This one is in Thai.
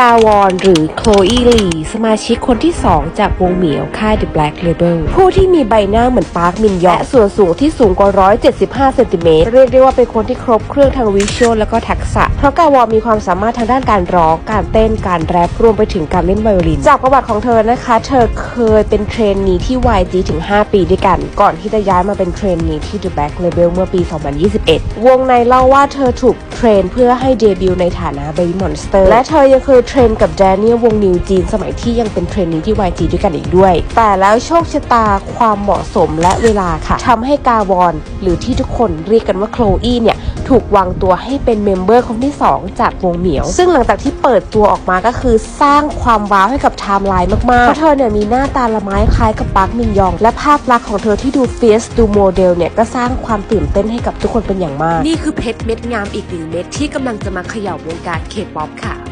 กาวอนหรือโคลอีลีสมาชิกคนที่ 2 จากวงเหมียวค่าย The Black Label ผู้ที่มีใบหน้าเหมือนปาร์คมินยองและส่วนสูงที่สูงกว่า 175 เซนติเมตรเรียกได้ว่าเป็นคนที่ครบเครื่องทางวิชวลและก็ทักษะ เพราะกาวอนมีความสามารถทางด้านการร้อง การเต้นการแรปรวมไปถึงการเล่นไวโอลิน จากประวัติของเธอนะคะ เธอเคยเป็นเทรนนีที่ YG ถึง 5 ปีด้วยกัน ก่อนที่จะย้ายมาเป็นเทรนนีที่ The Black Label เมื่อปี 2021 วงในเล่าว่าเธอถูกเทรนเพื่อให้เดบิวต์ในฐานะ Baby Monster และเธอยังเคยเทรนกับแดเนียลวงนิวจีน สมัยที่ยังเป็นเทรนนีที่ YG ด้วยกันอีกด้วย แต่แล้วโชคชะตาความเหมาะสมและเวลาค่ะทำให้กาวอน หรือที่ทุกคนเรียกกันว่าโคลอีเนี่ยถูกวางตัวให้เป็นเมมเบอร์คนที่ 2 จากวงเหมียว ซึ่งหลังจากที่เปิดตัวออกมาก็คือสร้างความว้าวให้กับไทม์ไลน์มากๆ เพราะเธอเนี่ยมีหน้าตาละไม้คล้ายกับปาร์คมินยอง และภาพลักษณ์ของเธอที่ดูเฟียสดูโมเดลเนี่ยก็สร้างความตื่นเต้นให้กับทุกคนเป็นอย่างมาก นี่คือเพชรเม็ดงามอีกหนึ่งเม็ดที่กำลังจะมาเขย่าวงการเคป๊อปค่ะ